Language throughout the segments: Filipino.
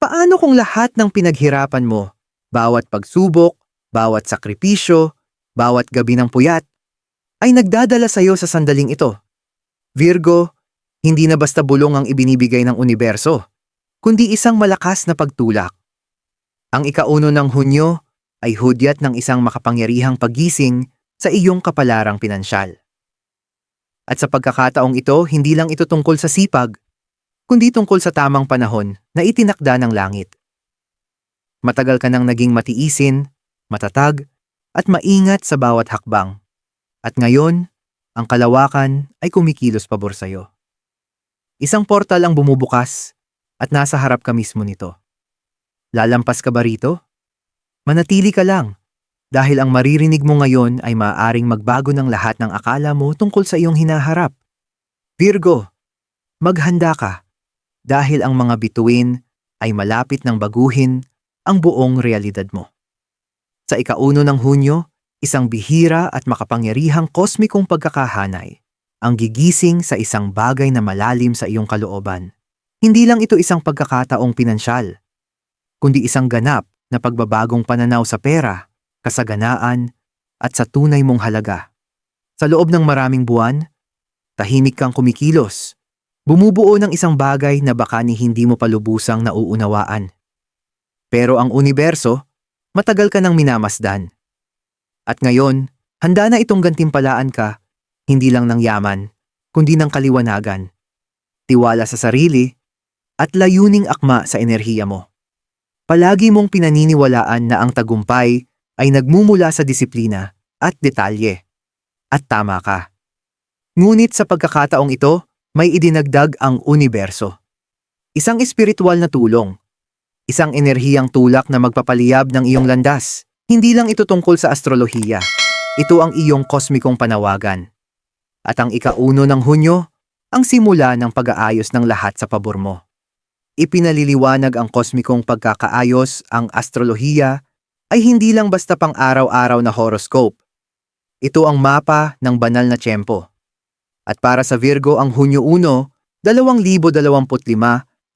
Paano kung lahat ng pinaghirapan mo, bawat pagsubok, bawat sakripisyo, bawat gabi ng puyat, ay nagdadala sa iyo sa sandaling ito? Virgo, hindi na basta bulong ang ibinibigay ng universo, kundi isang malakas na pagtulak. Ang ikauno ng Hunyo ay hudyat ng isang makapangyarihang paggising sa iyong kapalarang pinansyal. At sa pagkakataong ito, hindi lang ito tungkol sa sipag, kundi tungkol sa tamang panahon na itinakda ng langit. Matagal ka nang naging matiisin, matatag, at maingat sa bawat hakbang. At ngayon, ang kalawakan ay kumikilos pabor sa iyo. Isang portal ang bumubukas at nasa harap ka mismo nito. Lalampas ka ba rito? Manatili ka lang dahil ang maririnig mo ngayon ay maaaring magbago ng lahat ng akala mo tungkol sa iyong hinaharap. Virgo, maghanda ka dahil ang mga bituin ay malapit ng baguhin ang buong realidad mo. Sa ikauno ng Hunyo, isang bihira at makapangyarihang kosmikong pagkakahanay ang gigising sa isang bagay na malalim sa iyong kalooban. Hindi lang ito isang pagkakataong pinansyal, kundi isang ganap na pagbabagong pananaw sa pera, kasaganaan, at sa tunay mong halaga. Sa loob ng maraming buwan, tahimik kang kumikilos, bumubuo ng isang bagay na baka ni hindi mo palubusang nauunawaan. Pero ang universo, matagal ka nang minamasdan. At ngayon, handa na itong gantimpalaan ka, hindi lang ng yaman, kundi ng kaliwanagan, tiwala sa sarili, at layuning akma sa enerhiya mo. Palagi mong pinaniniwalaan na ang tagumpay ay nagmumula sa disiplina at detalye. At tama ka. Ngunit sa pagkakataong ito, may idinagdag ang universo. Isang espiritual na tulong. Isang enerhiyang tulak na magpapaliyab ng iyong landas. Hindi lang ito tungkol sa astrolohiya. Ito ang iyong kosmikong panawagan. At ang ikauno ng Hunyo, ang simula ng pag-aayos ng lahat sa pabor mo. Ipinaliliwanag ang kosmikong pagkakaayos, ang astrolohiya, ay hindi lang basta pang araw-araw na horoscope. Ito ang mapa ng banal na tiyempo. At para sa Virgo ang Hunyo 1, 2025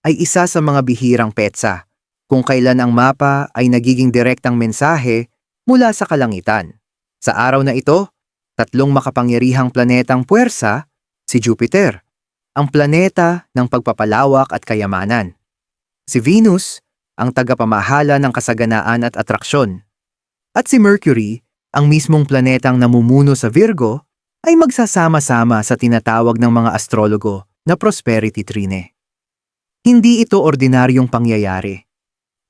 ay isa sa mga bihirang petsa, kung kailan ang mapa ay nagiging direktang mensahe mula sa kalangitan. Sa araw na ito, tatlong makapangyarihang planetang puwersa, si Jupiter, ang planeta ng pagpapalawak at kayamanan. Si Venus, ang tagapamahala ng kasaganaan at atraksyon. At si Mercury, ang mismong planetang namumuno sa Virgo, ay magsasama-sama sa tinatawag ng mga astrologo na prosperity trine. Hindi ito ordinaryong pangyayari.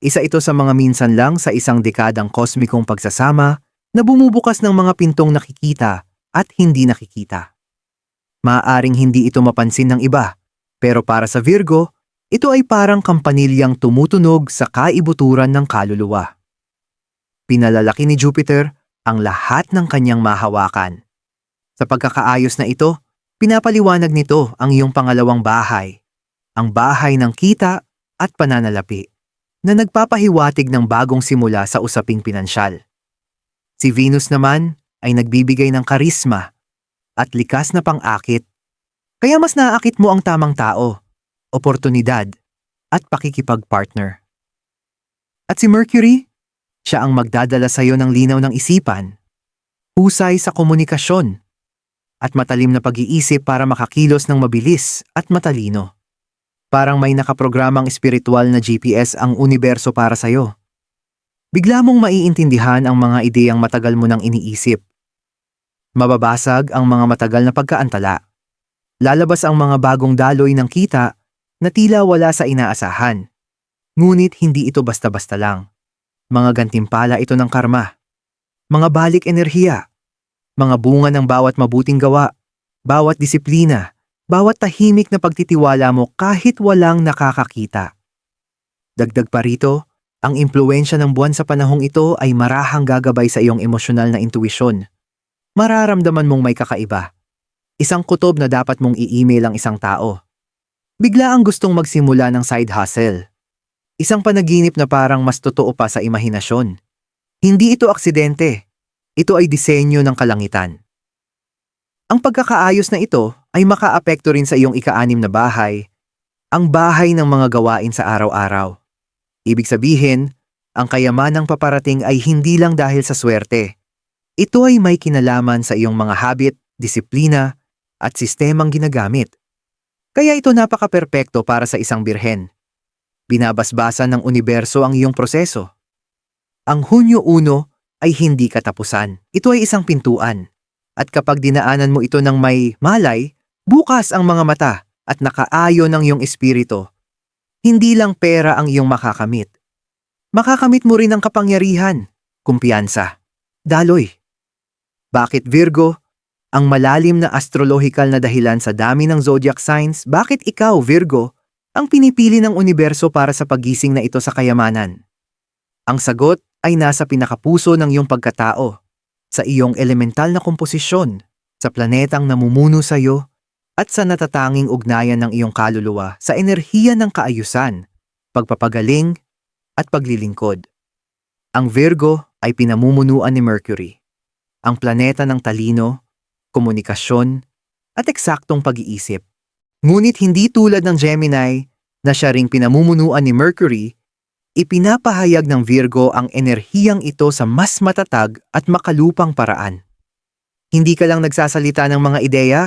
Isa ito sa mga minsan lang sa isang dekadang kosmikong pagsasama na bumubukas ng mga pintong nakikita at hindi nakikita. Maaaring hindi ito mapansin ng iba, pero para sa Virgo, ito ay parang kampanilyang tumutunog sa kaibuturan ng kaluluwa. Pinalalaki ni Jupiter ang lahat ng kanyang mahawakan. Sa pagkakaayos na ito, pinapaliwanag nito ang iyong pangalawang bahay, ang bahay ng kita at pananalapi, na nagpapahiwatig ng bagong simula sa usaping pinansyal. Si Venus naman ay nagbibigay ng karisma at likas na pang-akit. Kaya mas naaakit mo ang tamang tao, oportunidad, at pakikipag-partner. At si Mercury, siya ang magdadala sa iyo ng linaw ng isipan, husay sa komunikasyon, at matalim na pag-iisip para makakilos ng mabilis at matalino. Parang may nakaprogramang espiritual na GPS ang universo para sa iyo. Bigla mong maiintindihan ang mga ideyang matagal mo nang iniisip. Mababasag ang mga matagal na pagkaantala. Lalabas ang mga bagong daloy ng kita na tila wala sa inaasahan. Ngunit hindi ito basta-basta lang. Mga gantimpala ito ng karma. Mga balik enerhiya. Mga bunga ng bawat mabuting gawa. Bawat disiplina. Bawat tahimik na pagtitiwala mo kahit walang nakakakita. Dagdag pa rito, ang impluensya ng buwan sa panahong ito ay marahang gagabay sa iyong emosyonal na intuisyon. Mararamdaman mong may kakaiba. Isang kutob na dapat mong i-email ang isang tao. Bigla ang gustong magsimula ng side hustle. Isang panaginip na parang mas totoo pa sa imahinasyon. Hindi ito aksidente. Ito ay disenyo ng kalangitan. Ang pagkakaayos na ito ay makaapekto rin sa iyong ikaanim na bahay, ang bahay ng mga gawain sa araw-araw. Ibig sabihin, ang kayamanang paparating ay hindi lang dahil sa swerte. Ito ay may kinalaman sa iyong mga habit, disiplina, at sistemang ginagamit. Kaya ito napaka-perpekto para sa isang birhen. Binabasbasan ng universo ang iyong proseso. Ang Hunyo 1 ay hindi katapusan. Ito ay isang pintuan. At kapag dinaanan mo ito ng may malay, bukas ang mga mata at nakaayo ng iyong espiritu. Hindi lang pera ang iyong makakamit. Makakamit mo rin ang kapangyarihan, kumpiyansa, daloy. Bakit Virgo? Ang malalim na astrological na dahilan sa dami ng zodiac signs, bakit ikaw, Virgo, ang pinipili ng universo para sa pagising na ito sa kayamanan? Ang sagot ay nasa pinakapuso ng iyong pagkatao, sa iyong elemental na komposisyon, sa planetang namumuno sa iyo, at sa natatanging ugnayan ng iyong kaluluwa sa enerhiya ng kaayusan, pagpapagaling, at paglilingkod. Ang Virgo ay pinamumunuan ni Mercury, ang planeta ng talino, komunikasyon, at eksaktong pag-iisip. Ngunit hindi tulad ng Gemini na siya ring pinamumunuan ni Mercury, ipinapahayag ng Virgo ang enerhiyang ito sa mas matatag at makalupang paraan. Hindi ka lang nagsasalita ng mga ideya,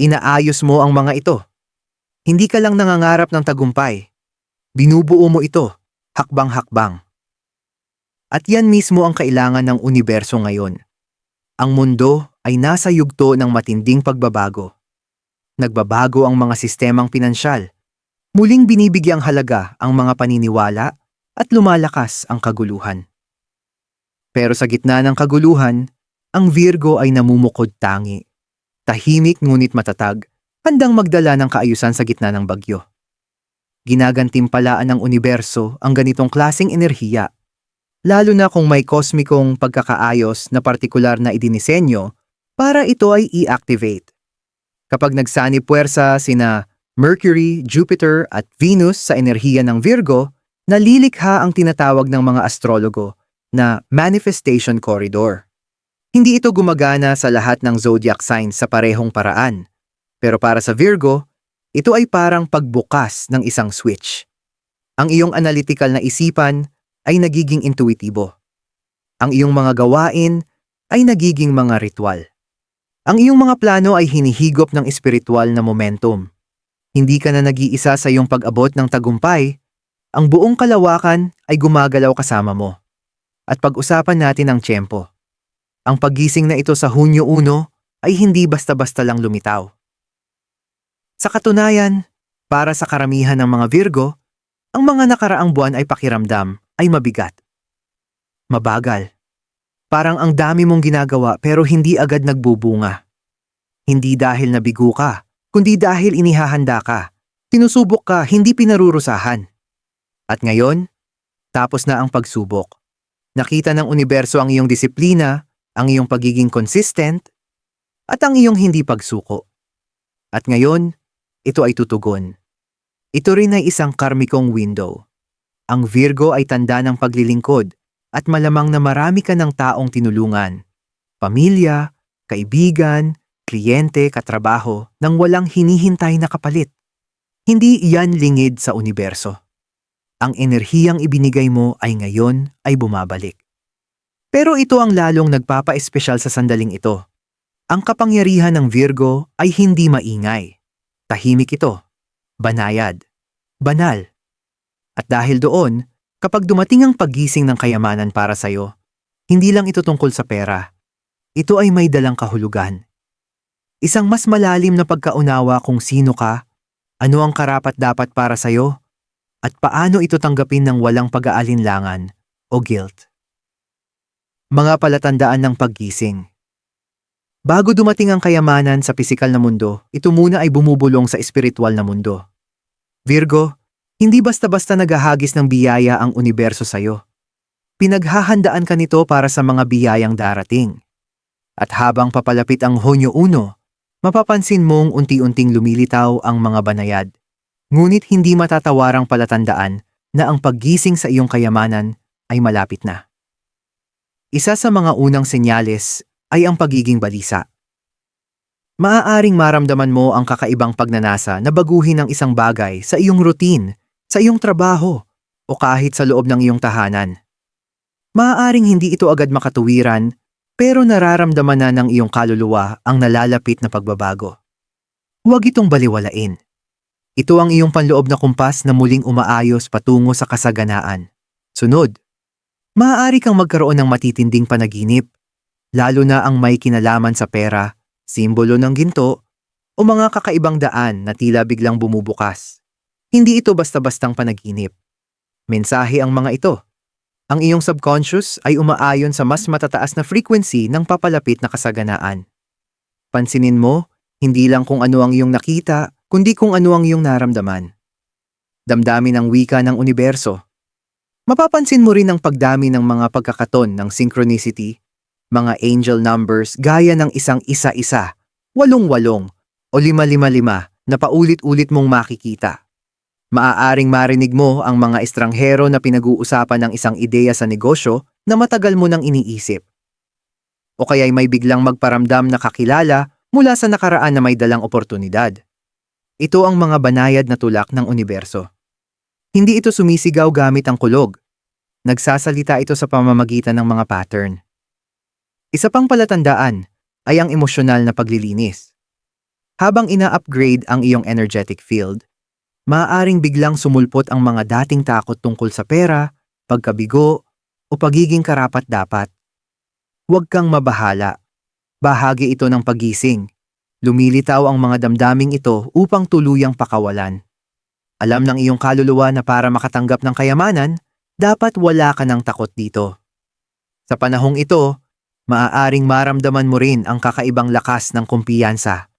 inaayos mo ang mga ito. Hindi ka lang nangangarap ng tagumpay. Binubuo mo ito, hakbang-hakbang. At yan mismo ang kailangan ng universo ngayon. Ang mundo ay nasa yugto ng matinding pagbabago. Nagbabago ang mga sistemang pinansyal. Muling binibigyang halaga ang mga paniniwala at lumalakas ang kaguluhan. Pero sa gitna ng kaguluhan, ang Virgo ay namumukod tangi. Tahimik ngunit matatag, handang magdala ng kaayusan sa gitna ng bagyo. Ginagantimpalaan ng universo ang ganitong klasing enerhiya, lalo na kung may kosmikong pagkakaayos na partikular na idinisenyo para ito ay i-activate. Kapag nagsani puwersa sina Mercury, Jupiter at Venus sa enerhiya ng Virgo, nalilikha ang tinatawag ng mga astrologo na manifestation corridor. Hindi ito gumagana sa lahat ng zodiac signs sa parehong paraan. Pero para sa Virgo, ito ay parang pagbukas ng isang switch. Ang iyong analytical na isipan ay nagiging intuitibo. Ang iyong mga gawain ay nagiging mga ritual. Ang iyong mga plano ay hinihigop ng espiritual na momentum. Hindi ka na nag-iisa sa iyong pag-abot ng tagumpay, ang buong kalawakan ay gumagalaw kasama mo. At pag-usapan natin ang tiyempo. Ang paggising na ito sa Hunyo 1 ay hindi basta-basta lang lumitaw. Sa katunayan, para sa karamihan ng mga Virgo, ang mga nakaraang buwan ay pakiramdam ay mabigat. Mabagal. Parang ang dami mong ginagawa pero hindi agad nagbubunga. Hindi dahil nabigo ka, kundi dahil inihahanda ka. Tinusubok ka, hindi pinarurusahan. At ngayon, tapos na ang pagsubok. Nakita ng universo ang iyong disiplina, ang iyong pagiging consistent, at ang iyong hindi pagsuko. At ngayon, ito ay tutugon. Ito rin ay isang karmikong window. Ang Virgo ay tanda ng paglilingkod at malamang na marami ka ng taong tinulungan. Pamilya, kaibigan, kliyente, katrabaho nang walang hinihintay na kapalit. Hindi iyan lingid sa universo. Ang enerhiyang ibinigay mo ay ngayon ay bumabalik. Pero ito ang lalong nagpapa-espesyal sa sandaling ito. Ang kapangyarihan ng Virgo ay hindi maingay. Tahimik ito. Banayad. Banal. At dahil doon, kapag dumating ang paggising ng kayamanan para sa'yo, hindi lang ito tungkol sa pera. Ito ay may dalang kahulugan. Isang mas malalim na pagkaunawa kung sino ka, ano ang karapat dapat para sa'yo, at paano ito tanggapin ng walang pag-aalinlangan o guilt. Mga palatandaan ng paggising. Bago dumating ang kayamanan sa pisikal na mundo, ito muna ay bumubulong sa espiritual na mundo. Virgo, hindi basta-basta nagahagis ng biyaya ang universo sa'yo. Pinaghahandaan ka nito para sa mga biyayang darating. At habang papalapit ang Honyo Uno, mapapansin mong unti-unting lumilitaw ang mga banayad. Ngunit hindi matatawarang palatandaan na ang paggising sa iyong kayamanan ay malapit na. Isa sa mga unang senyales ay ang pagiging balisa. Maaaring maramdaman mo ang kakaibang pagnanasa na baguhin ang isang bagay sa iyong routine, sa iyong trabaho, o kahit sa loob ng iyong tahanan. Maaaring hindi ito agad makatuwiran, pero nararamdaman na ng iyong kaluluwa ang nalalapit na pagbabago. Huwag itong baliwalain. Ito ang iyong panloob na kumpas na muling umaayos patungo sa kasaganaan. Sunod, maaari kang magkaroon ng matitinding panaginip, lalo na ang may kinalaman sa pera, simbolo ng ginto, o mga kakaibang daan na tila biglang bumubukas. Hindi ito basta-bastang panaginip. Mensahe ang mga ito. Ang iyong subconscious ay umaayon sa mas matataas na frequency ng papalapit na kasaganaan. Pansinin mo, hindi lang kung ano ang iyong nakita, kundi kung ano ang iyong naramdaman. Damdamin ang wika ng universo. Mapapansin mo rin ang pagdami ng mga pagkakaton ng synchronicity, mga angel numbers gaya ng isang isa-isa, walong-walong, o lima-lima-lima na paulit-ulit mong makikita. Maaaring marinig mo ang mga estranghero na pinag-uusapan ng isang ideya sa negosyo na matagal mo nang iniisip. O kaya'y may biglang magparamdam na kakilala mula sa nakaraan na may dalang oportunidad. Ito ang mga banayad na tulak ng universo. Hindi ito sumisigaw gamit ang kulog. Nagsasalita ito sa pamamagitan ng mga pattern. Isa pang palatandaan ay ang emosyonal na paglilinis. Habang ina-upgrade ang iyong energetic field, maaaring biglang sumulpot ang mga dating takot tungkol sa pera, pagkabigo, o pagiging karapat-dapat. Huwag kang mabahala. Bahagi ito ng pagising. Lumilitaw ang mga damdaming ito upang tuluyang pakawalan. Alam ng iyong kaluluwa na para makatanggap ng kayamanan, dapat wala ka ng takot dito. Sa panahong ito, maaaring maramdaman mo rin ang kakaibang lakas ng kumpiyansa.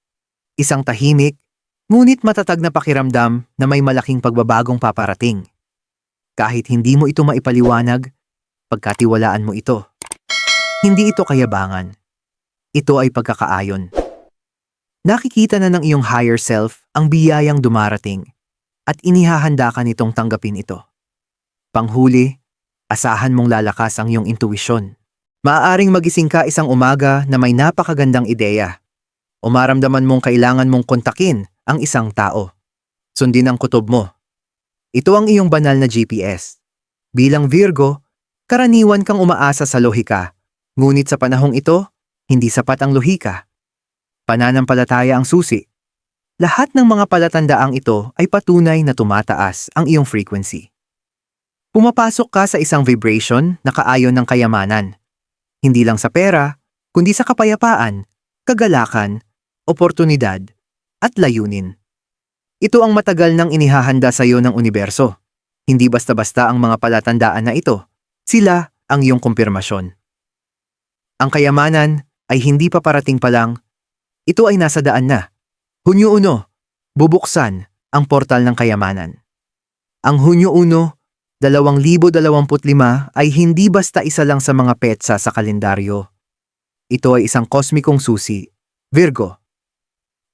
Isang tahimik, ngunit matatag na pakiramdam na may malaking pagbabagong paparating. Kahit hindi mo ito maipaliwanag, pagkatiwalaan mo ito. Hindi ito kayabangan. Ito ay pagkakaayon. Nakikita na ng iyong higher self ang biyayang dumarating at inihahanda ka nitong tanggapin ito. Panghuli, asahan mong lalakas ang iyong intuisyon. Maaaring magising ka isang umaga na may napakagandang ideya o maramdaman mong kailangan mong kontakin ang isang tao. Sundin ang kutob mo. Ito ang iyong banal na GPS. Bilang Virgo, karaniwan kang umaasa sa lohika, ngunit sa panahong ito, hindi sapat ang lohika. Pananampalataya ang susi. Lahat ng mga palatandaang ito ay patunay na tumataas ang iyong frequency. Pumapasok ka sa isang vibration na kaayon ng kayamanan. Hindi lang sa pera, kundi sa kapayapaan, kagalakan, oportunidad, at layunin. Ito ang matagal nang inihahanda sa iyo ng universo. Hindi basta-basta ang mga palatandaan na ito. Sila ang iyong kumpirmasyon. Ang kayamanan ay hindi pa parating pa lang ito ay nasa daan na. Hunyo 1, bubuksan ang portal ng kayamanan. Ang Hunyo 1, 2025 ay hindi basta isa lang sa mga petsa sa kalendaryo. Ito ay isang kosmikong susi, Virgo.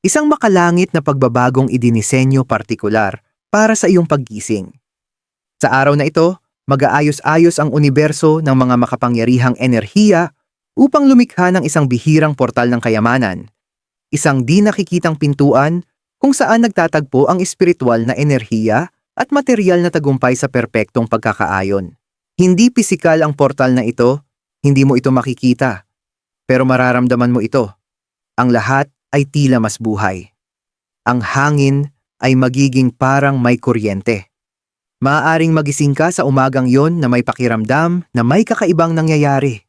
Isang makalangit na pagbabagong idinisenyo partikular para sa iyong paggising. Sa araw na ito, mag-aayos-ayos ang universo ng mga makapangyarihang enerhiya upang lumikha ng isang bihirang portal ng kayamanan isang di nakikitang pintuan kung saan nagtatagpo ang espiritual na enerhiya at material na tagumpay sa perpektong pagkakaayon. Hindi pisikal ang portal na ito, hindi mo ito makikita, pero mararamdaman mo ito. Ang lahat ay tila mas buhay. Ang hangin ay magiging parang may kuryente. Maaaring magising ka sa umagang yon na may pakiramdam na may kakaibang nangyayari.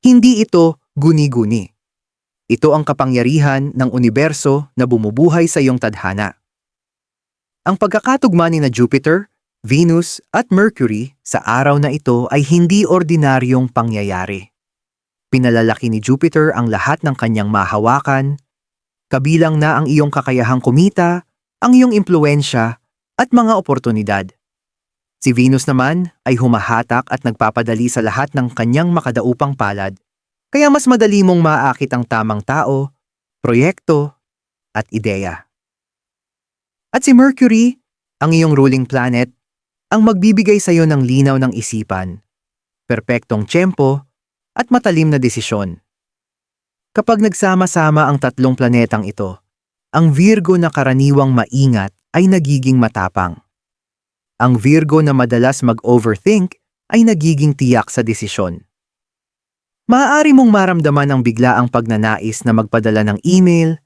Hindi ito guni-guni. Ito ang kapangyarihan ng universo na bumubuhay sa iyong tadhana. Ang pagkakatugma ni na Jupiter, Venus at Mercury sa araw na ito ay hindi ordinaryong pangyayari. Pinalalaki ni Jupiter ang lahat ng kanyang mahawakan, kabilang na ang iyong kakayahang kumita, ang iyong impluensya at mga oportunidad. Si Venus naman ay humahatak at nagpapadali sa lahat ng kanyang makadaupang palad kaya mas madali mong maaakit ang tamang tao, proyekto, at ideya. At si Mercury, ang iyong ruling planet, ang magbibigay sa iyo ng linaw ng isipan, perpektong tiyempo, at matalim na desisyon. Kapag nagsama-sama ang tatlong planetang ito, ang Virgo na karaniwang maingat ay nagiging matapang. Ang Virgo na madalas mag-overthink ay nagiging tiyak sa desisyon. Maaari mong maramdaman ang biglaang pagnanais na magpadala ng email,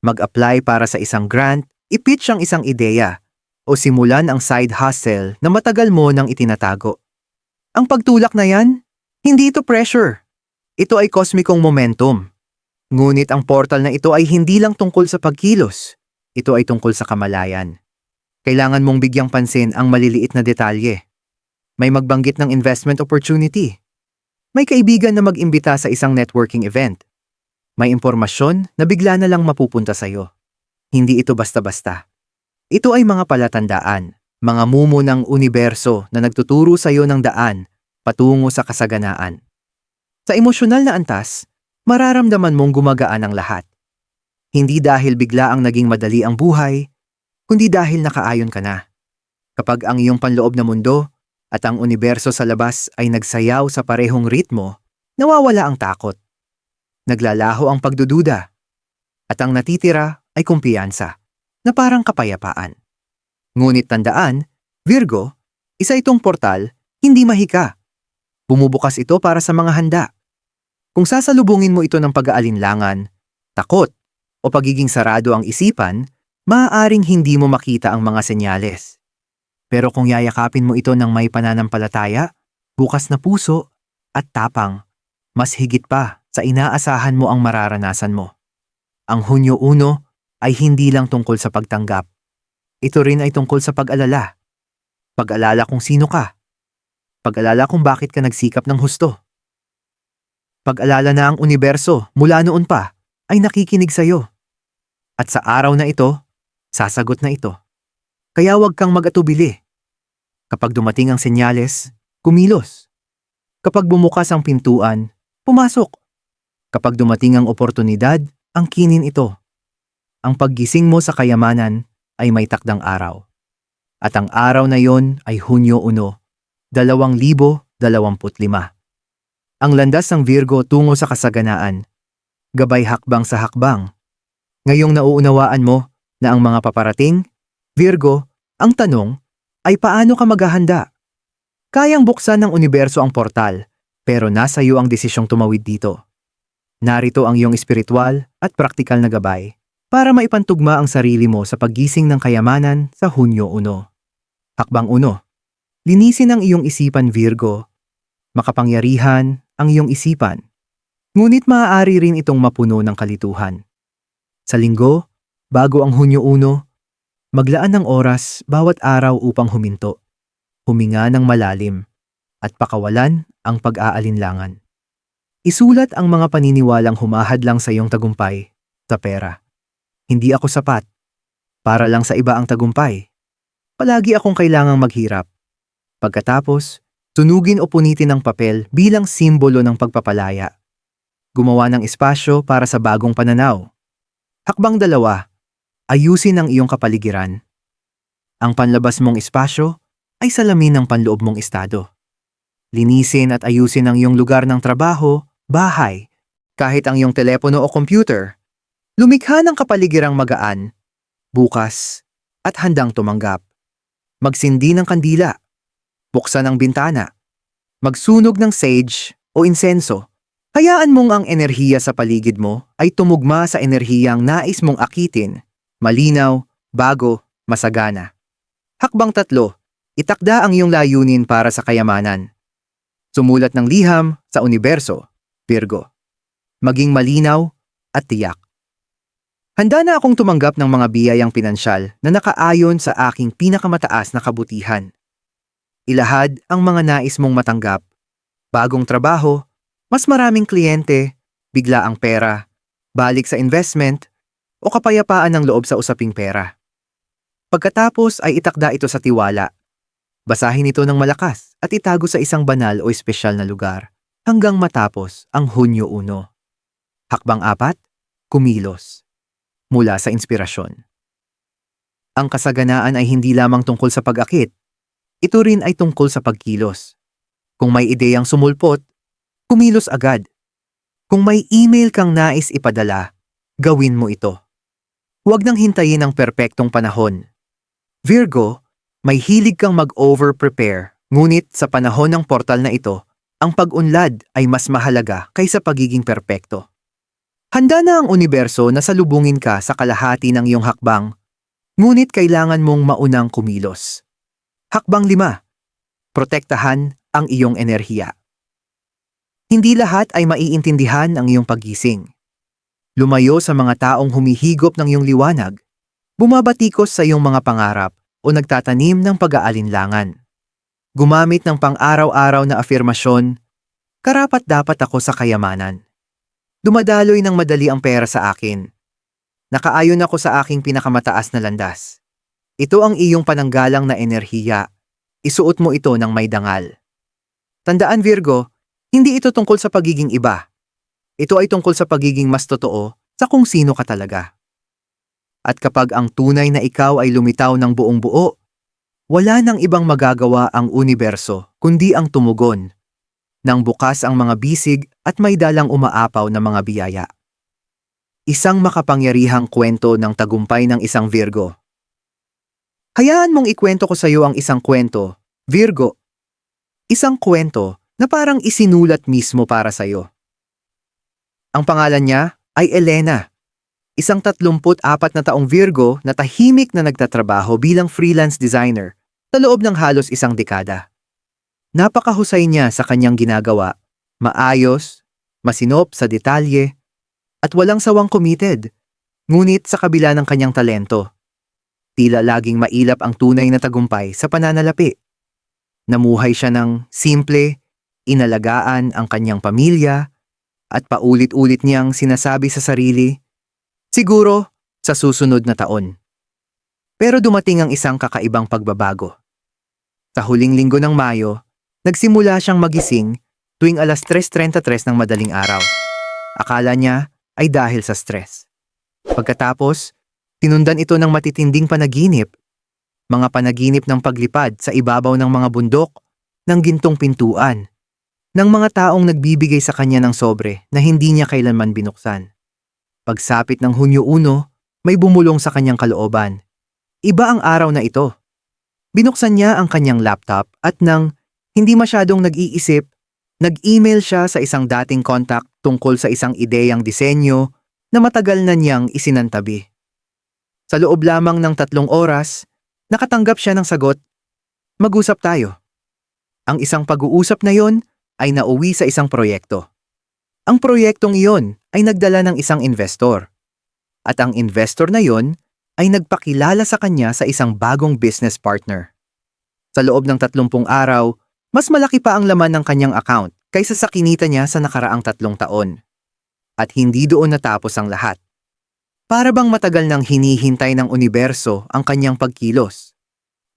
mag-apply para sa isang grant, ipitch ang isang ideya, o simulan ang side hustle na matagal mo nang itinatago. Ang pagtulak na yan, hindi ito pressure. Ito ay kosmikong momentum. Ngunit ang portal na ito ay hindi lang tungkol sa pagkilos. Ito ay tungkol sa kamalayan. Kailangan mong bigyang pansin ang maliliit na detalye. May magbanggit ng investment opportunity. May kaibigan na mag-imbita sa isang networking event. May impormasyon na bigla na lang mapupunta sa'yo. Hindi ito basta-basta. Ito ay mga palatandaan, mga mumo ng universo na nagtuturo sa'yo ng daan patungo sa kasaganaan. Sa emosyonal na antas, mararamdaman mong gumagaan ang lahat. Hindi dahil bigla ang naging madali ang buhay, kundi dahil nakaayon ka na. Kapag ang iyong panloob na mundo at ang universo sa labas ay nagsayaw sa parehong ritmo, nawawala ang takot. Naglalaho ang pagdududa. At ang natitira ay kumpiyansa, na parang kapayapaan. Ngunit tandaan, Virgo, isa itong portal, hindi mahika. Bumubukas ito para sa mga handa. Kung sasalubungin mo ito ng pag-aalinlangan, takot, o pagiging sarado ang isipan, maaaring hindi mo makita ang mga senyales. Pero kung yayakapin mo ito ng may pananampalataya, bukas na puso, at tapang, mas higit pa sa inaasahan mo ang mararanasan mo. Ang Hunyo 1 ay hindi lang tungkol sa pagtanggap. Ito rin ay tungkol sa pag-alala. Pag-alala kung sino ka. Pag-alala kung bakit ka nagsikap ng husto. Pag-alala na ang universo mula noon pa ay nakikinig sa'yo. At sa araw na ito, sasagot na ito. Kaya huwag kang mag-atubili. Kapag dumating ang senyales, kumilos. Kapag bumukas ang pintuan, pumasok. Kapag dumating ang oportunidad, ang kinin ito. Ang paggising mo sa kayamanan ay may takdang araw. At ang araw na yon ay Hunyo 1, 2025. Ang landas ng Virgo tungo sa kasaganaan. Gabay hakbang sa hakbang. Ngayong nauunawaan mo na ang mga paparating, Virgo, ang tanong ay paano ka maghahanda? Kayang buksan ng universo ang portal, pero nasa iyo ang desisyong tumawid dito. Narito ang iyong espiritual at praktikal na gabay para maipantugma ang sarili mo sa paggising ng kayamanan sa Hunyo 1. Hakbang 1. Linisin ang iyong isipan Virgo. Makapangyarihan ang iyong isipan. Ngunit maaari rin itong mapuno ng kalituhan. Sa linggo, bago ang Hunyo 1, maglaan ng oras bawat araw upang huminto, huminga ng malalim, at pakawalan ang pag-aalinlangan. Isulat ang mga paniniwalang humahad lang sa iyong tagumpay, sa pera. Hindi ako sapat. Para lang sa iba ang tagumpay. Palagi akong kailangang maghirap. Pagkatapos, tunugin o punitin ang papel bilang simbolo ng pagpapalaya. Gumawa ng espasyo para sa bagong pananaw. Hakbang dalawa, ayusin ang iyong kapaligiran. Ang panlabas mong espasyo ay salamin ng panloob mong estado. Linisin at ayusin ang iyong lugar ng trabaho, bahay, kahit ang iyong telepono o computer. Lumikha ng kapaligirang magaan, bukas, at handang tumanggap. Magsindi ng kandila, buksan ang bintana, magsunog ng sage o insenso. Hayaan mong ang enerhiya sa paligid mo ay tumugma sa enerhiyang nais mong akitin, malinaw, bago, masagana. Hakbang tatlo, itakda ang iyong layunin para sa kayamanan. Sumulat ng liham sa universo, Virgo. Maging malinaw at tiyak. Handa na akong tumanggap ng mga biyayang pinansyal na nakaayon sa aking pinakamataas na kabutihan. Ilahad ang mga nais mong matanggap. Bagong trabaho, mas maraming kliyente, bigla ang pera, balik sa investment, o kapayapaan ng loob sa usaping pera. Pagkatapos ay itakda ito sa tiwala. Basahin ito ng malakas at itago sa isang banal o espesyal na lugar hanggang matapos ang Hunyo 1. Hakbang 4, kumilos. Mula sa inspirasyon. Ang kasaganaan ay hindi lamang tungkol sa pag-akit. Ito rin ay tungkol sa pagkilos. Kung may ideyang sumulpot, kumilos agad. Kung may email kang nais ipadala, gawin mo ito. Huwag nang hintayin ang perpektong panahon. Virgo, May hilig kang mag-over-prepare, ngunit sa panahon ng portal na ito, ang pag-unlad ay mas mahalaga kaysa pagiging perpekto. Handa na ang universo na salubungin ka sa kalahati ng iyong hakbang, ngunit kailangan mong maunang kumilos. Hakbang lima. Protektahan ang iyong enerhiya. Hindi lahat ay maiintindihan ang iyong pagising. Lumayo sa mga taong humihigop ng iyong liwanag, bumabatikos sa iyong mga pangarap o nagtatanim ng pag-aalinlangan. Gumamit ng pang-araw-araw na afirmasyon, karapat dapat ako sa kayamanan. Dumadaloy ng madali ang pera sa akin. Nakaayon ako sa aking pinakamataas na landas. Ito ang iyong pananggalang na enerhiya. Isuot mo ito ng may dangal. Tandaan Virgo, hindi ito tungkol sa pagiging iba. Ito ay tungkol sa pagiging mas totoo sa kung sino ka talaga. At kapag ang tunay na ikaw ay lumitaw ng buong buo, wala nang ibang magagawa ang universo kundi ang tumugon. Nang bukas ang mga bisig at may dalang umaapaw na mga biyaya. Isang makapangyarihang kwento ng tagumpay ng isang Virgo. Hayaan mong ikwento ko sa iyo ang isang kwento, Virgo. Isang kwento na parang isinulat mismo para sa iyo. Ang pangalan niya ay Elena. Isang 34 na taong Virgo na tahimik na nagtatrabaho bilang freelance designer sa loob ng halos isang dekada. Napakahusay niya sa kanyang ginagawa, maayos, masinop sa detalye, at walang sawang committed. Ngunit sa kabila ng kanyang talento, tila laging mailap ang tunay na tagumpay sa pananalapi. Namuhay siya ng simple, inalagaan ang kanyang pamilya, at paulit-ulit niyang sinasabi sa sarili, siguro sa susunod na taon. Pero dumating ang isang kakaibang pagbabago. Sa huling linggo ng Mayo, nagsimula siyang magising tuwing alas 3.33 ng madaling araw. Akala niya ay dahil sa stress. Pagkatapos, tinundan ito ng matitinding panaginip. Mga panaginip ng paglipad sa ibabaw ng mga bundok, ng gintong pintuan, ng mga taong nagbibigay sa kanya ng sobre na hindi niya kailanman binuksan. Pagsapit ng Hunyo 1, may bumulong sa kanyang kalooban. Iba ang araw na ito. Binuksan niya ang kanyang laptop at nang hindi masyadong nag-iisip, nag-email siya sa isang dating contact tungkol sa isang ideyang disenyo na matagal na niyang isinantabi. Sa loob lamang ng tatlong oras, nakatanggap siya ng sagot, Mag-usap tayo. Ang isang pag-uusap na yon ay nauwi sa isang proyekto. Ang proyektong iyon ay nagdala ng isang investor. At ang investor na yon ay nagpakilala sa kanya sa isang bagong business partner. Sa loob ng 30 araw, mas malaki pa ang laman ng kanyang account kaysa sa kinita niya sa nakaraang tatlong taon. At hindi doon natapos ang lahat. Para bang matagal nang hinihintay ng universo ang kanyang pagkilos.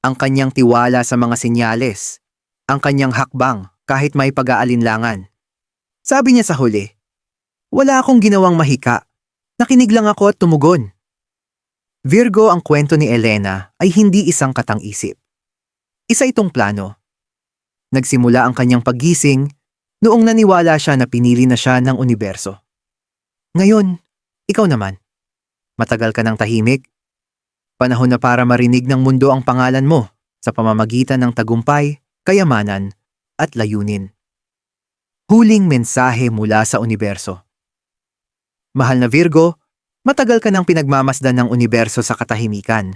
Ang kanyang tiwala sa mga senyales. Ang kanyang hakbang kahit may pag-aalinlangan. Sabi niya sa huli, Wala akong ginawang mahika. Nakinig lang ako at tumugon. Virgo ang kwento ni Elena ay hindi isang katang-isip. Isa itong plano. Nagsimula ang kanyang paggising noong naniwala siya na pinili na siya ng universo. Ngayon, ikaw naman. Matagal ka ng tahimik. Panahon na para marinig ng mundo ang pangalan mo sa pamamagitan ng tagumpay, kayamanan, at layunin. Huling mensahe mula sa universo. Mahal na Virgo, matagal ka nang pinagmamasdan ng universo sa katahimikan.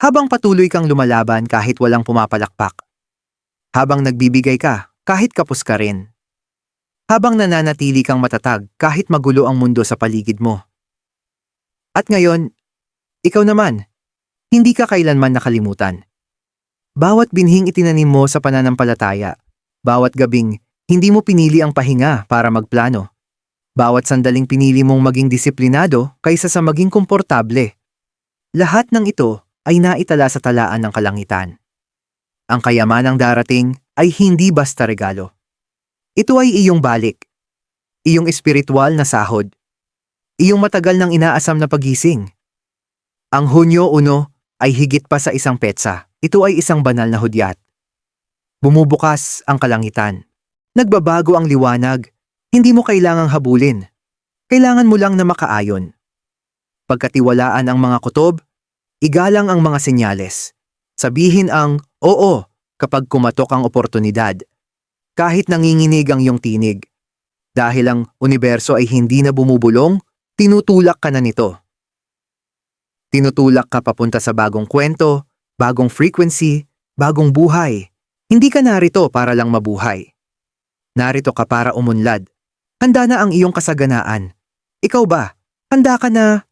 Habang patuloy kang lumalaban kahit walang pumapalakpak. Habang nagbibigay ka kahit kapos ka rin. Habang nananatili kang matatag kahit magulo ang mundo sa paligid mo. At ngayon, ikaw naman, hindi ka kailanman nakalimutan. Bawat binhing itinanim mo sa pananampalataya, bawat gabing hindi mo pinili ang pahinga para magplano. Bawat sandaling pinili mong maging disiplinado kaysa sa maging komportable. Lahat ng ito ay naitala sa talaan ng kalangitan. Ang kayamanang darating ay hindi basta regalo. Ito ay iyong balik. Iyong espiritual na sahod. Iyong matagal nang inaasam na pagising. Ang Hunyo 1 ay higit pa sa isang petsa. Ito ay isang banal na hudyat. Bumubukas ang kalangitan. Nagbabago ang liwanag. Hindi mo kailangang habulin. Kailangan mo lang na makaayon. Pagkatiwalaan ang mga kutob, igalang ang mga senyales. Sabihin ang oo kapag kumatok ang oportunidad. Kahit nanginginig ang iyong tinig. Dahil ang universo ay hindi na bumubulong, tinutulak ka na nito. Tinutulak ka papunta sa bagong kwento, bagong frequency, bagong buhay. Hindi ka narito para lang mabuhay. Narito ka para umunlad. Handa na ang iyong kasaganaan. Ikaw ba? Handa ka na